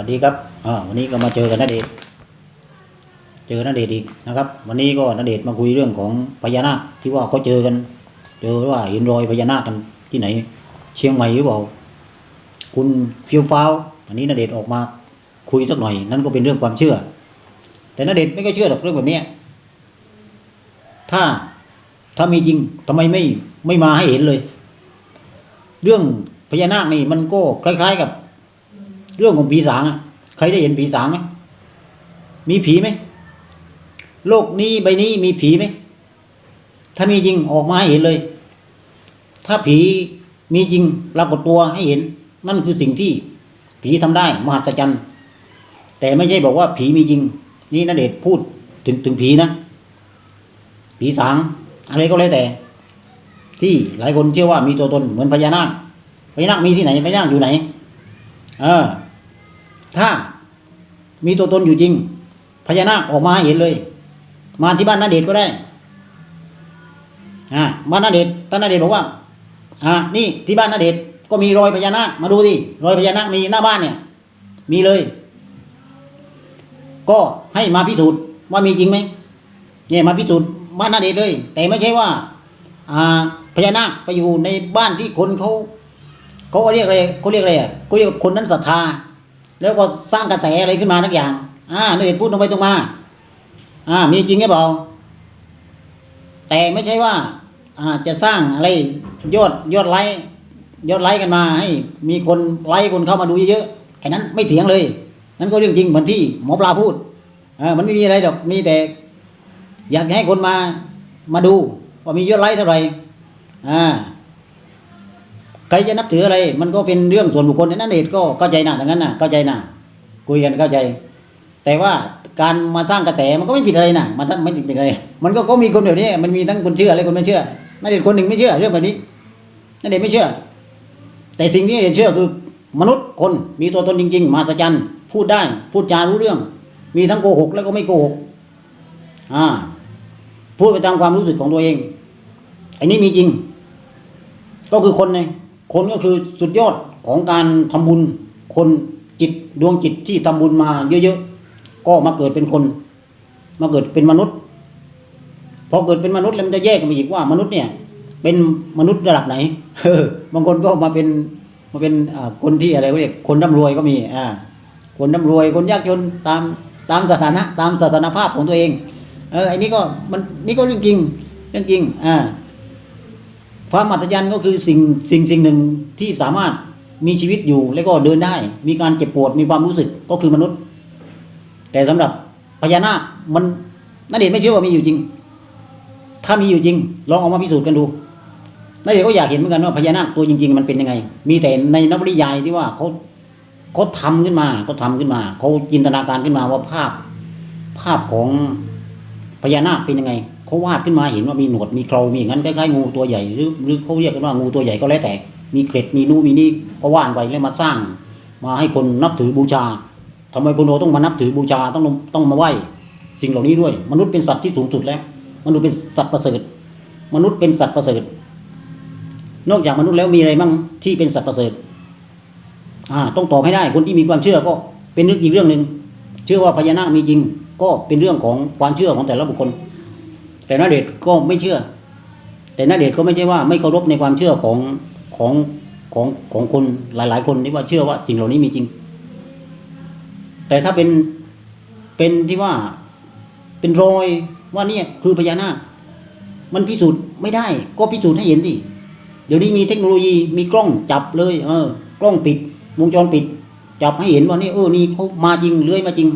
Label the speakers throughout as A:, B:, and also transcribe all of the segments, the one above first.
A: วัสดีครับอ่าวันนี้ก็มาเจอกันนเดชเจอนเดชอีกนะครับ วันนี้ก็นเดชมาคุยเรื่องของพญานาคที่ว่าเขาเจอกัน เจอว่าเห็นรอยพญานาคกันที่ไหน เชียงใหม่หรือเปล่าคุณเฟียวฟ้าวอันนี้นเดชออกมาคุยสักหน่อย นั่นก็เป็นเรื่องความเชื่อ แต่นเดชไม่ก็เชื่อหรอกเรื่องแบบนี้ถ้าถ้ามีจริงทำไมไม่ไม่มาให้เห็นเลย เรื่องพญานาคนี่มันก็คล้าย ๆ กับ เรื่องของผีสางอะใครได้เห็นผีสางไหมมีผีไหมโลกนี้ใบนี้มีผีไหมถ้ามีจริงออกมาให้เห็นเลย ถ้าผีมีจริงปรากฏตัวให้เห็น นั่นคือสิ่งที่ผีทำได้มหัศจรรย์แต่ไม่ใช่บอกว่าผีมีจริง นี่นเดชพูดถึงถึงผีนะ ผีสางอะไรก็แล้วแต่ ที่หลายคนเชื่อว่ามีตัวตนเหมือนพญานาคพญานาคมีที่ไหนพญานาคอยู่ไหน เออ ถ้ามีตัวตนอยู่จริงพญานาคออกมาเห็นเลย มาที่บ้านนาเดชก็ได้อ่าบ้านนาเดชท่านนาเดชบอกว่าอ่านี่ที่บ้านนาเดชก็มีรอยพญานาคมาดูดิรอยพญานาคมีหน้าบ้านเนี่ย มีเลย ก็ให้มาพิสูจน์ว่ามีจริงไหมเนี่ยมาพิสูจน์บ้านนาเดชเลย แต่ไม่ใช่ว่าอ่าพญานาคไปอยู่ในบ้านที่คนเขาเขาเรียกอะไรเขาเรียกอะไรเขาเรียกคนนั้นศรัทธา แล้วก็สร้างกระแสอะไรขึ้นมาทุกอย่าง อ่านี่พูดตรงไปตรงมา อ่า มีจริงหรือเปล่าแต่ไม่ใช่ว่า อ่าจะสร้างอะไรยอดยอดไลค์ยอดไลค์กันมา ให้ มีคนไลค์คนเข้ามาดูเยอะๆไอ้นั้นไม่เถียงเลย นั่นก็เรื่องจริงเหมือนที่หมอปลาพูดอ่ามันไม่มีอะไรดอกมีแต่ อยากให้คนมามาดูว่ามียอดไลค์เท่าไหร่อ่า ใครจะนับถืออะไร มันก็เป็นเรื่องส่วนบุคคลนั่นเองก็เข้าใจนะดังนั้นนะเข้าใจนะคุยกันเข้าใจ แต่ว่าการมาสร้างกระแสมันก็ไม่ผิดอะไรนะมันไม่ผิดอะไร มันก็ก็มีคนแบบนี้ มันมีทั้งคนเชื่อและคนไม่เชื่อนั่นเองคนหนึ่งไม่เชื่อเรื่องแบบนี้นั่นเองไม่เชื่อ แต่สิ่งที่เชื่อคือ มนุษย์คนมีตัวตนจริง ๆ มาสัจจันพูดได้ พูดจารู้เรื่อง มีทั้งโกหก แล้วก็ไม่โกหกอ่าพูดไปตามความรู้สึกของตัวเองไอ้นี่มีจริง ก็คือคนไง คนก็คือสุดยอดของการทำบุญ คนจิตดวงจิตที่ทำบุญมาเยอะๆ ก็มาเกิดเป็นคน มาเกิดเป็นมนุษย์ พอเกิดเป็นมนุษย์แล้วมันจะแยกกันไปอีกว่ามนุษย์เนี่ย เป็นมนุษย์ระดับไหนบางคนก็มาเป็นมาเป็นคนที่อะไรเขาเรียกคนร่ำรวยก็มีอ่าคนร่ำรวยคนยากจนตามตามสถานะตามศาสนาภาพของตัวเองเออไอ้นี่ก็มันนี่ก็เรื่องจริงเรื่องจริงอ่า ความมหัศจรรย์ก็คือสิ่งสิ่งสิ่งหนึ่งที่สามารถมีชีวิตอยู่แล้วก็เดินได้ มีการเจ็บปวดมีความรู้สึกก็คือมนุษย์ แต่สำหรับพญานาคมันนักเดชไม่เชื่อว่ามีอยู่จริง ถ้ามีอยู่จริง ลองเออกมาพิสูจน์กันดูนักเดชก็อยากเห็นเหมือนกันว่าพญานาคตัวจริง ๆ มันเป็นยังไง มีแต่ในนวนิยายที่ว่าเขาเขาทำขึ้นมาเขาทำขึ้นมาเขาจินตนาการขึ้นมาว่าภาพภาพของพญานาคเป็นยังไง เขาวาดขึ้นมาเห็นว่ามีหนวดมีเครามีอย่างนั้นคล้ายๆงูตัวใหญ่หรือหรือเขาเรียกกันว่างูตัวใหญ่ก็แล้วแต่ มีเกร็ดมีนู่นมีนี่ก็ว่านไปแล้วมาสร้าง มาให้คนนับถือบูชาทำไมคนเราต้องมานับถือบูชาต้องต้องมาไหว้สิ่งเหล่านี้ด้วย มนุษย์เป็นสัตว์ที่สูงสุดแล้ว มนุษย์เป็นสัตว์ประเสริฐ มนุษย์เป็นสัตว์ประเสริฐ นอกจากมนุษย์แล้วมีอะไรบ้างที่เป็นสัตว์ประเสริฐอ่าต้องตอบให้ได้คนที่มีความเชื่อก็เป็นเรื่องอีกเรื่องหนึ่งเชื่อว่าพญานาคมีจริง ก็เป็นเรื่องของความเชื่อของแต่ละบุคคล แต่นาเดชก็ไม่เชื่อ แต่นาเดชก็ไม่ใช่ว่าไม่เคารพในความเชื่อของของของของคนหลาย ๆ คนที่ว่าเชื่อว่าสิ่งเหล่านี้มีจริง แต่ถ้าเป็นเป็นที่ว่าเป็นรอยว่านี่คือพญานาค มันพิสูจน์ไม่ได้ ก็พิสูจน์ให้เห็นสิเดี๋ยวนี้มีเทคโนโลยีมีกล้องจับเลย เออ กล้องปิด วงจรปิด จับให้เห็นว่านี่เออนี่เขามาจริงเลื้อยมาจริง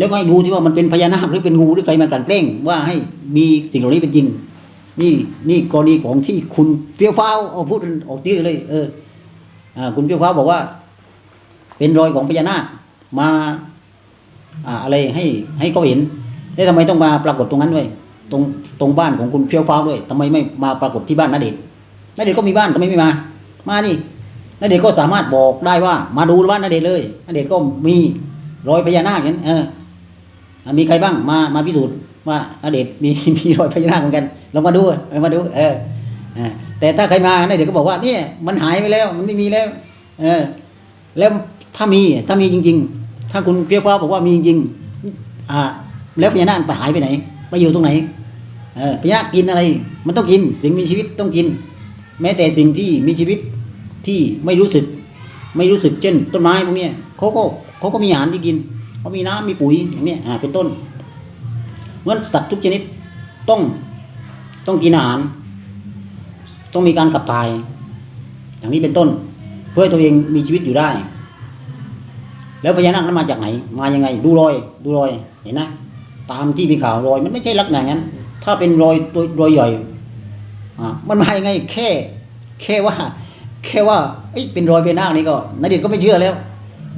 A: แล้วก็ให้ดูที่ว่ามันเป็นพญานาคหรือเป็นงูหรือใครมากลั่นแกล้งว่าให้มีสิ่งเหล่านี้เป็นจริง นี่นี่กรณีของที่คุณเฟี้ยวฟ้าวเอาพูดออกชื่อเลย เอออ่าคุณเฟี้ยวฟ้าวบอกว่า เป็นรอยของพญานาคมา อ่าอะไรให้ให้เขาเห็นแล้วทำไมต้องมาปรากฏตรงนั้นด้วยตรงตรงบ้านของคุณเฟี้ยวฟ้าวด้วยทำไมไม่มาปรากฏที่บ้านนาเดชน์นาเดชก็มีบ้านทำไมไม่มา มานี่นาเดชก็สามารถบอกได้ว่า มาดูบ้านนาเดชเลยนาเดชก็มีรอยพญานาคนั้นเออ มีใครบ้างมามาพิสูจน์ว่าอเดชมีมีรอยพญานาคเหมือนกันลองมาดูเอามาดู เออแต่ถ้าใครมาเนี่ยเดี๋ยวก็บอกว่าเนี่ยมันหายไปแล้วมันไม่มีแล้ว เออ แล้วถ้ามีถ้ามีจริง ๆ ถ้าคุณเฟี้ยวฟ้าบอกว่ามีจริงๆอ่า แล้วพญานาคไปหายไปไหน ไปอยู่ตรงไหน เออพญานาคกินอะไร มันต้องกินสิ่งมีชีวิตต้องกิน แม้แต่สิ่งที่มีชีวิตที่ไม่รู้สึก ไม่รู้สึกเช่น ต้นไม้พวกนี้เขาก็เขาก็มีอาหารที่กิน เขามีน้ำมีปุ๋ยอย่างนี้อ่าเป็นต้นเพราะสัตว์ทุกชนิดต้องต้องกินอาหาร ต้องมีการขับถ่าย อย่างนี้เป็นต้น เพื่อตัวเองมีชีวิตอยู่ได้ แล้วพญานาคนั้นมาจากไหน มายังไง ดูรอย ดูรอยเห็นนะตามที่มีข่าวรอยมันไม่ใช่ลักษณะนั้น ถ้าเป็นรอยตัวรอยใหญ่อ่ามันมายังไงแค่ แค่ว่า แค่ว่าเอ้เป็นรอยพญานาคนี่ก็นเดชน์ก็ไม่เชื่อแล้ว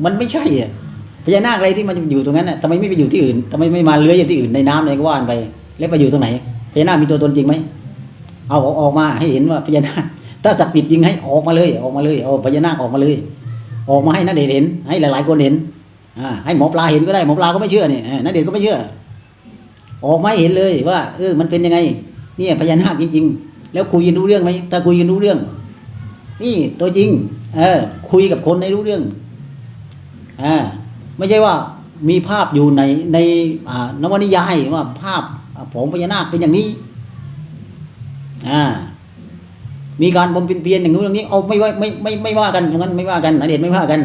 A: มันไม่ใช่อะ พญานาคอะไรที่มันอยู่ตรงนั้นน่ะทำไมไม่ไปอยู่ที่อื่นทำไมไม่มาเลื้อยอยู่ที่อื่นในน้ำในก็ว่านไปแล้วไปอยู่ตรงไหนพญานาคมีตัวตนจริงไหมเอาออกมาให้เห็นว่าพญานาคถ้าศักดิ์สิทธิ์จริงให้ออกมาเลยออกมาเลยเอาพญานาคออกมาเลย ออกมาให้นัเดชน์เห็น ให้หลายๆคนเห็นอ่าให้หมอปลาเห็นก็ได้หมอปลาก็ไม่เชื่อเนี่ยนัเดชน์ก็ไม่เชื่อ ออกมาให้เห็นเลยว่าเออมันเป็นยังไงนี่พญานาคจริง ๆ แล้วคุยกันรู้เรื่องไหมถ้าคุยกันรู้เรื่อง นี่ตัวจริง เออคุยกับคนให้รู้เรื่องอ่า ไม่ใช่ว่ามีภาพอยู่ในในนวนิยายว่าภาพของพญานาคเป็นอย่างนี้อ่ามีการบำเพ็ญเพียรอย่างนู้นอย่างนี้เอาไม่ว่าไม่ไม่ไม่ว่ากันตรงนั้นไม่ว่ากันนาเดชไม่ว่ากัน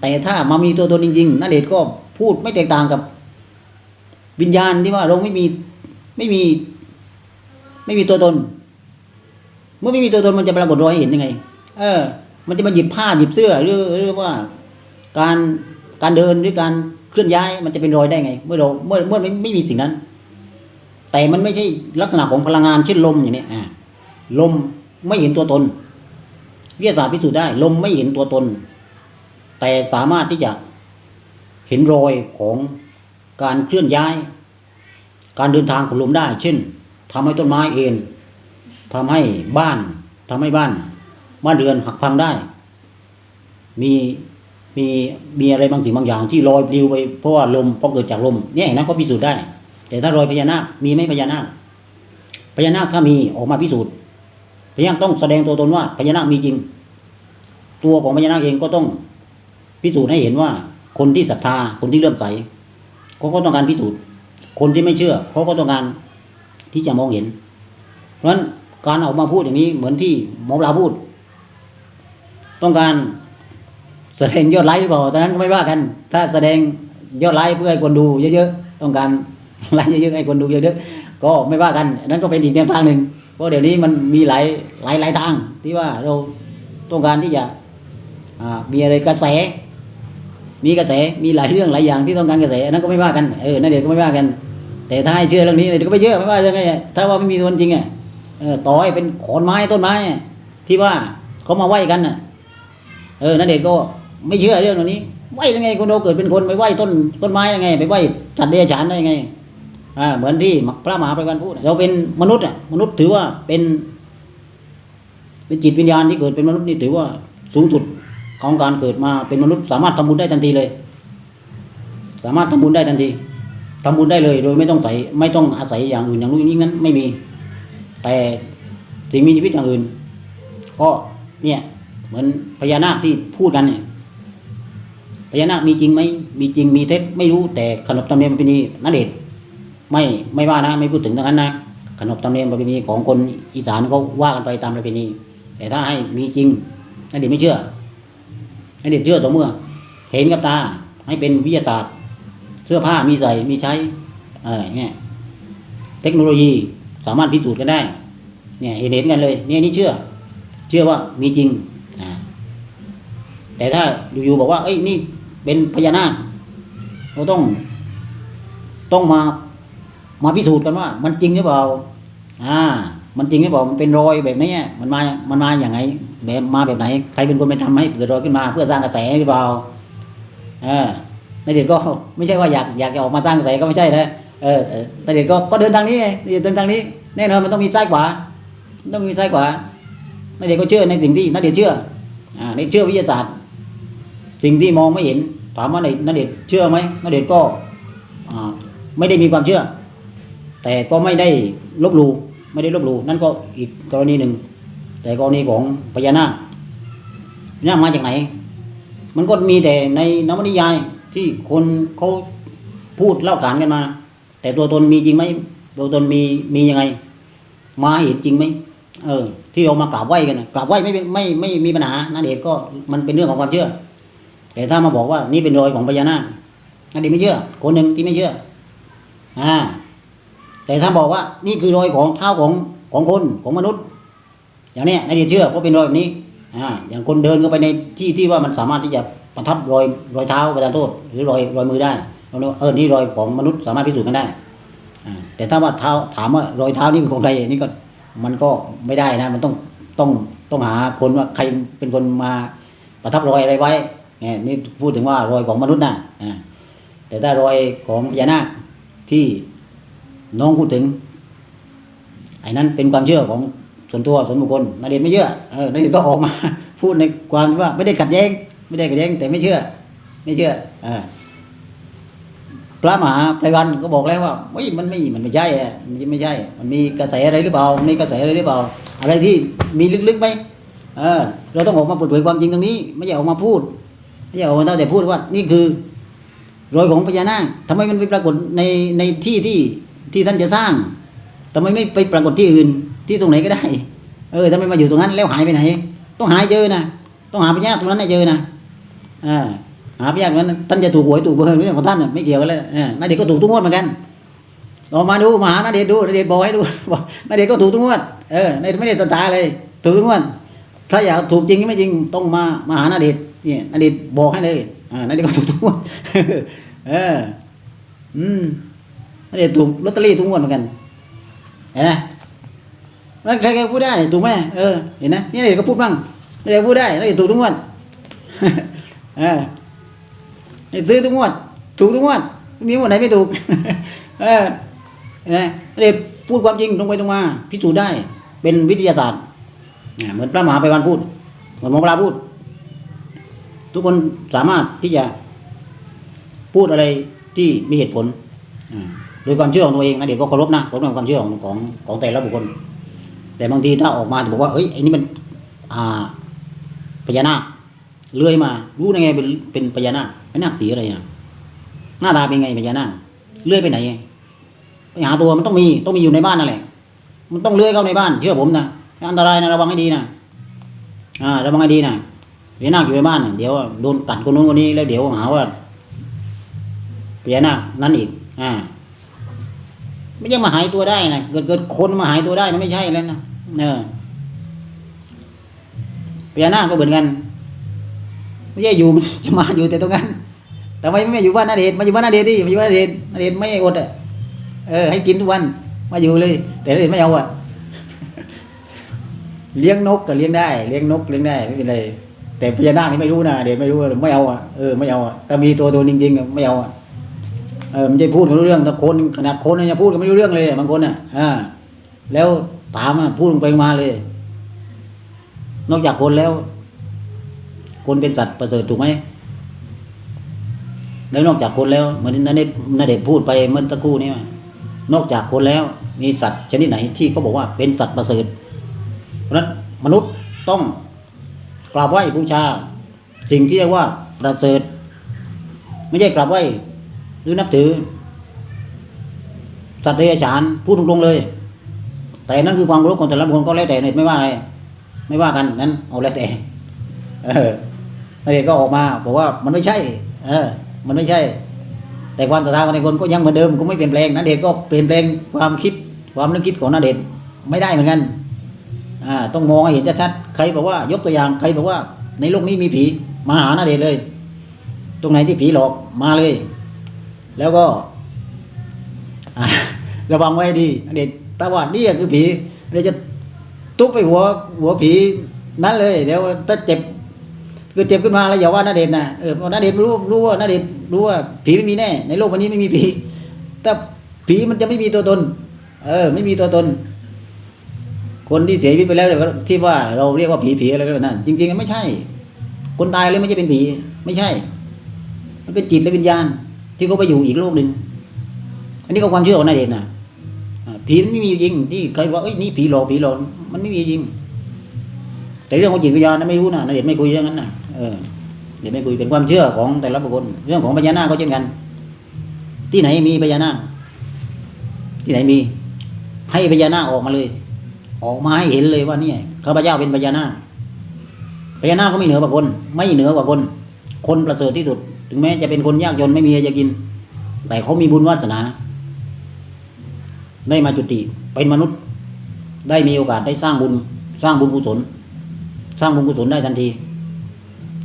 A: แต่ถ้ามามีตัวตนจริงๆนาเดชก็พูดไม่แตกต่างกับ วิญญาณที่ว่าเราไม่มีไม่มี ไม่มีตัวตน เมื่อไม่มีตัวตนมันจะปรากฏรอยเห็นยังไง เออ มันจะมาหยิบผ้าหยิบเสื้อหรือหรือว่าการ การเดินหรือการเคลื่อนย้ายมันจะเป็นรอยได้ไง เมื่อเราเมื่อเมื่อไม่ไม่มีสิ่งนั้น แต่มันไม่ใช่ลักษณะของพลังงานเช่นลมอย่างนี้อ่าลมไม่เห็นตัวตน วิทยาศาสตร์พิสูจน์ได้ ลมไม่เห็นตัวตน แต่สามารถที่จะเห็นรอยของการเคลื่อนย้าย การเดินทางของลมได้ เช่นทำให้ต้นไม้เอ็นทำให้บ้านทำให้บ้าน บ้านเรือนหักพังได้ มี มีมีอะไรบางสิ่งบางอย่างที่ลอยปลิวไปเพราะว่าลมเพราะเกิดจากลมเนี่ยเห็นนะก็พิสูจน์ได้ แต่ถ้ารอยพญานาคมีไหมพญานาคพญานาคถ้ามีออกมาพิสูจน์พญานาคต้องแสดงตัวตนว่าพญานาคมีจริง ตัวของพญานาคเองก็ต้องพิสูจน์ให้เห็นว่า คนที่ศรัทธาคนที่เลื่อมใสเขาก็ต้องการพิสูจน์ คนที่ไม่เชื่อเขาก็ต้องการที่จะมองเห็น เพราะฉะนั้นการออกมาพูดอย่างนี้เหมือนที่หมอปลาพูด ต้องการ แสดงยอดไลค์หรือเปล่าตอนนั้นก็ไม่ว่ากัน ถ้าแสดงยอดไลค์เพื่อให้คนดูเยอะๆต้องการไลค์เยอะๆให้คนดูเยอะๆก็ไม่ว่ากันนั้นก็เป็นอีกแนวทางหนึ่งเพราะเดี๋ยวนี้มันมีหลายหลายหลายทางที่ว่าเราต้องการที่จะมีอะไรกระแส มีกระแสมีหลายเรื่องหลายอย่างที่ต้องการกระแสนั้นก็ไม่ว่ากันเออนั่นเดี๋ยวก็ไม่ว่ากัน แต่ถ้าให้เชื่อเรื่องนี้เดี๋ยวก็ไม่เชื่อไม่ว่าเรื่องไงถ้าว่าไม่มีตัวจริงอะต่อให้เป็นขอนไม้ต้นไม้ที่ว่าเขามาไหว้กันน่ะเออนั่นเด็กก็ ไม่เชื่อเรื่องเหล่านี้ไหวยังไงคนเราเกิดเป็นคนไปไหวต้นต้นไม้ยังไง ไปไหวสัตว์เดรัจฉานได้ยังไงอ่าเหมือนที่พระมหาภัยวันพูด เราเป็นมนุษย์อะมนุษย์ถือว่าเป็น เป็นจิตวิญญาณที่เกิดเป็นมนุษย์นี่ถือว่าสูงสุดของการเกิดมาเป็นมนุษย์สามารถทำบุญได้ทันทีเลย สามารถทำบุญได้ทันทีทำบุญได้เลย โดยไม่ต้องใส่ไม่ต้องอาศัยอย่างอื่นอย่างนู้นอย่างนี้นั้นไม่มี แต่สิ่งมีชีวิตอย่างอื่น ก็เนี่ยเหมือนพญานาคที่พูดกันเนี่ย พญานาคมีจริงไหมมีจริงมีเท็จไม่รู้แต่ขนบธรรมเนียมประเพณีนันเองไม่ไม่ว่านะไม่พูดถึงตรงนั้นนะขนบธรรมเนียมประเพณีของคนอีสานเขาว่ากันไปตามประเพณี แต่ถ้าให้มีจริงนันเด็กไม่เชื่อนันเด็กเชื่อต่อเมื่อ เห็นกับตาให้เป็นวิทยาศาสตร์ เสื้อผ้ามีใส่มีใช้เออเนี่ยเทคโนโลยีสามารถพิสูจน์กันได้ เนี่ยเห็นเห็นกันเลย เนี่ยนี่เชื่อ เชื่อว่ามีจริงอ่าแต่ถ้าอยู่ๆบอกว่าเอ้ยนี่ เป็นพญานาคเราต้อง ต้องมา มาพิสูจน์กันว่า มันจริงหรือเปล่า อ่า มันจริงหรือเปล่ามันเป็นรอยแบบนี้มันมา มันมาอย่างไงแบบมาแบบไหน ใครเป็นคนไปทำให้เกิดรอยขึ้นมา เพื่อสร้างกระแสหรือเปล่าเออในเด็กก็ไม่ใช่ว่าอยากอยากจะออกมาสร้างกระแสก็ไม่ใช่นะเออแต่เด็กก็ก็เดินทางนี้เดินทางนี้แน่นอนมันต้องมีซ้ายขวาต้องมีซ้ายขวานักเด็กก็เชื่อในสิ่งที่นักเด็กเชื่อ อ่าในเชื่อวิทยาศาสตร์ สิ่งที่มองไม่เห็น ถามว่าในนเด็กเชื่อไหมนเด็กก็อ่าไม่ได้มีความเชื่อ แต่ก็ไม่ได้ลบหลู่ไม่ได้ลบหลู่นั่นก็อีกกรณีหนึ่ง แต่กรณีของพญานาคพญานาคมาจากไหน มันก็มีแต่ในนวนิยายที่คนเขาพูดเล่าขานกันมา แต่ตัวตนมีจริงไหมตัวตนมีมียังไง มาเห็นจริงไหมเออ ที่เรามากราบไหว้กันนะกราบไหว้ไม่ไม่ไม่มีปัญหานาเดชน์ก็มันเป็นเรื่องของความเชื่อ แต่ถ้ามาบอกว่านี่เป็นรอยของพญานาคนาเดชน์ไม่เชื่อ คนหนึ่งที่ไม่เชื่ออ่าแต่ถ้าบอกว่านี่คือรอยของเท้าของของคนของมนุษย์ อย่างเนี้ยนาเดชน์เชื่อเพราะเป็นรอยแบบนี้อ่าอย่างคนเดินเข้าไปในที่ที่ว่ามันสามารถที่จะประทับรอยรอยเท้าประทานโทษ หรือรอยรอยมือได้เราเรียกเออนี่รอยของมนุษย์สามารถพิสูจน์กันได้อ่าแต่ถ้าว่าเท้าถามว่ารอยเท้านี่เป็นของใครนี่ก็มันก็ไม่ได้นะ มันต้องต้องต้องหาคนว่าใครเป็นคนมาประทับรอยอะไรไว้ นี่พูดถึงว่ารอยของมนุษย์นะแต่ถ้ารอยของพญานาคที่น้องพูดถึงไอ้นั้นเป็นความเชื่อของส่วนตัวส่วนบุคคลนาเดชน์ไม่เชื่อเออนาเดชก็ออกมา พูดในความว่าไม่ได้ขัดแย้ง ไม่ได้ขัดแย้งแต่ไม่เชื่อ ไม่เชื่ออพระมหาไพวันก็บอกแล้วว่าเฮ้ยมันไม่มันไม่ใช่อะมันไม่ใช่ มันมีกระแสอะไรหรือเปล่ามีกระแสอะไรหรือเปล่า อะไรที่มีลึกๆไหมเออ เราต้องออกมาเปิดเผยความจริงตรงนี้ ไม่ใช่ออกมาพูด ไม่ใช่ออกมาเท่าแต่พูดว่านี่คือรอยของพญานาคทำไมมันไปปรากฏในในที่ที่ที่ท่านจะสร้างทำไมไม่ไปปรากฏที่อื่นที่ตรงไหนก็ได้ เออทำไมมาอยู่ตรงนั้นแล้วหายไปไหน ต้องหายเจอนะต้องหาพญานาคตรงนั้นให้เจอนะอ่าหาพยานนั้นท่านจะถูกหวยถูกเบอร์เรื่องของท่านไม่เกี่ยวกันเลยเออนาเดชน์ก็ถูกทุกงวดเหมือนกันลองมาดูมาหานาเดชน์ดูนาเดชน์บอกให้ดูบอกนาเดชน์ก็ถูกทุกงวดเออนาเดชน์ไม่ได้สตาร์เลยถูกทุกงวดถ้าอยากถูกจริงไม่จริงต้องมามาหานาเดช น์นี่นาเดชน์บอกให้เลยอ่านาเดชน์ก็ถูกทุกงวดเออ อืมนาเดชน์ถูกลอตเตอรี่ทุกงวดเหมือนกันเห็นไหมแล้วใครๆพูดได้ถูกไหมเออเห็นไหมนี่เดชน์ก็พูดบ้างนาเดชน์พูดได้นาเดชน์ถูกทุกงวดเออให้ซื้อทุกงวด ถูกทุกงวดมีงวดไหนไม่ถูกเออเนี่ยเด็กพูดความจริงตรงไปตรงมา พิสูจน์ได้ เป็นวิทยาศาสตร์นี่เหมือนพระมหาไปวันพูดเหมือนหมอปลาพูด ทุกคนสามารถที่จะพูดอะไรที่มีเหตุผลโดยความเชื่อของตัวเองนะเด็กก็เคารพนะเคารพในความเชื่อของของของแต่ละบุคคล แต่บางทีถ้าออกมาจะบอกว่าเอ้ยไอ้นี่มันอ่าพญานาคเลื้อยมา รู้ได้ไงเป็นเป็นพญานาคพญานาคสีอะไรนะหน้าตาเป็นไงพญานาคเลื้อยไปไหนไปหาตัวมันต้องมีต้องมีอยู่ในบ้านนั่นแหละมันต้องเลื้อยเข้าในบ้านเชื่อผมนะอันตรายนะระวังให้ดีนะอ่าระวังให้ดีนะ พญานาคอยู่ในบ้านเดี๋ยวโดนกัดคนนู้นคนนี้แล้วเดี๋ยวหาว่าพญานาคนั้นอีก อ่า ไม่ใช่มาหายตัวได้นะเกิดเกิดคนมาหายตัวได้มันไม่ใช่แล้วนะเออพญานาคก็เหมือนกัน ไม่ใช่อยู่จะมาอยู่แต่ตรงนั้นทำไมไม่อยู่บ้านนาเดชมาอยู่บ้านนาเดชที่มาอยู่บ้านนาเดชนาเดชไม่อดอะเออให้กินทุกวันมาอยู่เลย แต่นาเดชไม่เอาอะเลี้ยงนกก็เลี้ยงได้ เลี้ยงนกเลี้ยงได้ไม่เป็นไร แต่พญานาคนี่ไม่รู้นะเดชน์ไม่รู้ไม่เอาอะเออไม่เอาอะถ้ามีตัวตนจริงๆไม่เอาอะเออมันจะพูดกันรู้เรื่องถ้าคนขนาดคนยังพูดกันไม่รู้เรื่องเลยบางคนอะอ่าแล้วถามอะพูดลงไปมาเลย นอกจากคนแล้ว คนเป็นสัตว์ประเสริฐถูกไหมแล้วนอกจากคนแล้วเหมือนนั่นเด็นั่นเด็พูดไปเมื่อตะครู่นี้ว่นอกจากคนแล้ว มีสัตว์ชนิดไหนที่เขาบอกว่าเป็นสัตว์ประเสริฐเพราะนั้นมนุษย์ต้อง กราบไหว้บูชา สิ่งที่เรียกว่าประเสริฐ ไม่ใช่กราบไหว้หรือนับถือ สัตว์เดรัจฉานพูดตรงๆเลย แต่นั่นคือความรู้ของแต่ละคนก็แล้วแต่เนี่ยไม่ว่าอะไรไม่ว่ากันนั้นเอาแล้วแต่เออนักเรียนก็ออกมาบอกว่ามันไม่ใช่ เออ มันไม่ใช่ แต่ความศรัทธาของในคนก็ยังเหมือนเดิมก็ไม่เปลี่ยนแปลงนักเรียนก็เปลี่ยนแปลงความคิดความนึกคิดของนักเรียนไม่ได้เหมือนกัน อ่าต้องมองให้เห็นชัดๆใครบอกว่ายกตัวอย่างใครบอกว่า ในโลกนี้มีผีมาหานักเรียนเลย ตรงไหนที่ผีหลอกมาเลย แล้วก็อ่าระวังไว้ดีนักเรียนถ้าว่านี่คือผีเราจะทุบไปหัวหัวผีนั่นเลย เดี๋ยวถ้าเจ็บคือเจ็บขึ้นมาแล้วอย่าว่านาเดชน์นะเออเพราะนาเดชรู้รู้ว่านาเดชรู้ว่าผีไม่มีแน่ ในโลกวันนี้ไม่มีผีแต่ผีมันจะไม่มีตัวตน เออ ไม่มีตัวตน คนที่เสียชีวิตไปแล้วเดี๋ยวก็ที่ว่าเราเรียกว่าผีผีอะไรก็นั่นจริงๆไม่ใช่ คนตายเลยไม่ใช่เป็นผี ไม่ใช่ มันเป็นจิตและวิญญาณ ที่เขาไปอยู่อีกโลกหนึ่งอันนี้ก็ความเชื่อของนาเดชน์นะผีมันไม่มีจริง ที่ใครว่าเอ้ยนี่ผีหลอกผีหลอกมันไม่มีจริง แต่เรื่องของจิตวิญญาณนั้นไม่รู้นะนาเดชไม่คุยเรื่องนั้นนะเออเดี๋ยวไม่คุยเป็นความเชื่อของแต่ละบุคคลเรื่องของพญานาคก็เช่นกัน ที่ไหนมีพญานาคที่ไหนมี ให้พญานาคออกมาเลย ออกมาให้เห็นเลยว่าเนี่ยข้าพเจ้าเป็นพญานาคพญานาคก็ไม่เหนือกว่าคน ไม่เหนือกว่าคน คนประเสริฐที่สุด ถึงแม้จะเป็นคนยากจนไม่มีอะไรจะกิน แต่เขามีบุญวาสนา ได้มาจุติเป็นมนุษย์ ได้มีโอกาสได้สร้างบุญ สร้างบุญกุศล สร้างบุญกุศลได้ทันที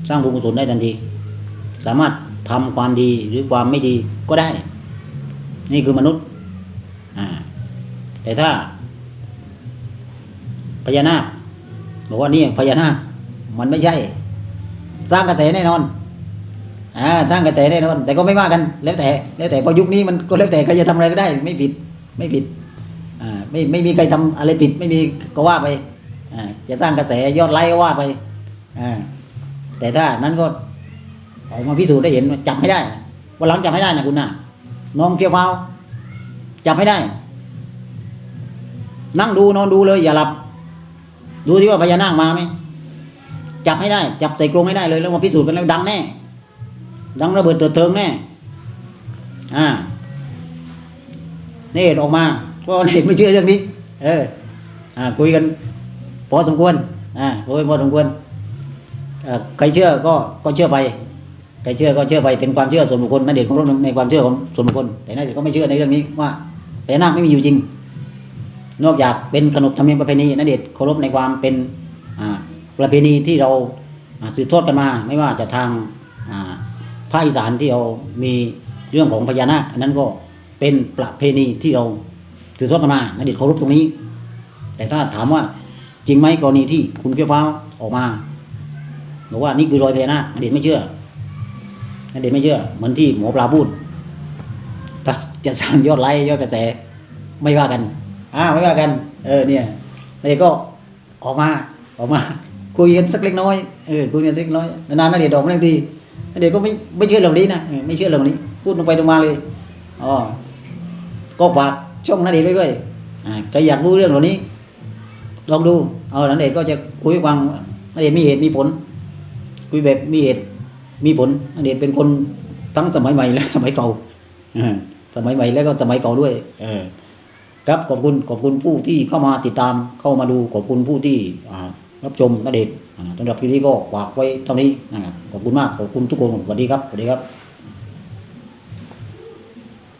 A: สร้างบุญกุศลได้ทันที สามารถทำความดีหรือความไม่ดีก็ได้ นี่คือมนุษย์อ่าแต่ถ้า พญานาคบอกว่านี่พญานาคมันไม่ใช่ สร้างกระแสแน่นอนอ่าสร้างกระแสแน่นอน แต่ก็ไม่ว่ากันแล้วแต่แล้วแต่พอยุคนี้มันก็แล้วแต่ใครจะทำอะไรก็ได้ ไม่ผิดไม่ผิดอ่าไม่ไม่มีใครทำอะไรผิด ไม่มีก็ว่าไปอ่าจะสร้างกระแสยอดไลค์ก็ว่าไปอ่าแต่ถ้านั้นก็ออกมาพิสูจน์ได้เห็นจับให้ได้วันหลังจับให้ได้นะคุณน่ะน้องเฟี้ยวฟ้าวจับให้ได้ นั่งดูนอนดูเลยอย่าหลับ ดูที่ว่าพญานาคมาไหมจับให้ได้ จับใส่กรงให้ได้เลยแล้วมาพิสูจน์กันแล้วดังแน่ ดังระเบิดเถิดเทิงแน่ อ่านี่ออกมาเพราะเน็ตไม่เชื่อเรื่องนี้ เออ อ่า คุยกัน พอสมควร อ่าคุยพอสมควรอ่อใครเชื่อก็ก็เชื่อไปใครเชื่อก็เชื่อไปเป็นความเชื่อส่วนบุคคลนั่นเด็กของในความเชื่อของส่วนบุคคลแต่นั่นเด็กก็ไม่เชื่อในเรื่องนี้ว่าพญานาคไม่มีอยู่จริง นอกจากเป็นขนบธรรมเนียมประเพณีนั่นเด็กเคารพในความเป็นประเพณีที่เราสืบทอดกันมา ไม่ว่าจะทางภาคอีสานที่เรามีเรื่องของพญานาคอันนั้นก็เป็นประเพณีที่เราสืบทอดกันมานั่นเด็กเคารพตรงนี้ แต่ถ้าถามว่าจริงไหมกรณีที่คุณเฟี้ยวฟ้าวออกมาบอกว่านี่คือรอยพญานาคนั่นเด็กไม่เชื่อนั่นเด็กไม่เชื่อเหมือนที่หมอปลาพูดจะสร้างยอดไลค์ยอดกระแสไม่ว่ากัน อ่าไม่ว่ากัน เออเนี่ยนายก็ออกมาออกมาคุยกันสักเล็กน้อยเออคุยกันสักเล็กน้อยนานๆนาเดียดอกเรื่องทีนาเดียก็ไม่ไม่เชื่อเรื่องนี้นะไม่เชื่อเรื่องนี้ พูดตรงไปตรงมาเลยอ๋อก็ฝากช่องนาเดียไว้ด้วยอ่าใครอยากรู้เรื่องเหล่านี้ ลองดูเอานาเดียก็จะคุยให้ฟังนาเดียมีเหตุมีผล คุยแบบมีเหตุมีผลนาเดียเป็นคนทั้งสมัยใหม่และสมัยเก่าสมัยใหม่แล้วก็สมัยเก่าด้วย เออ ครับขอบคุณขอบคุณผู้ที่เข้ามาติดตามเข้ามาดูขอบคุณผู้ที่รับชมนเดชน์อ่าสำหรับคลิปนี้ก็ฝากไว้เท่านี้นะครับขอบคุณมากขอบคุณทุกคนสวัสดีครับสวัสดีครับ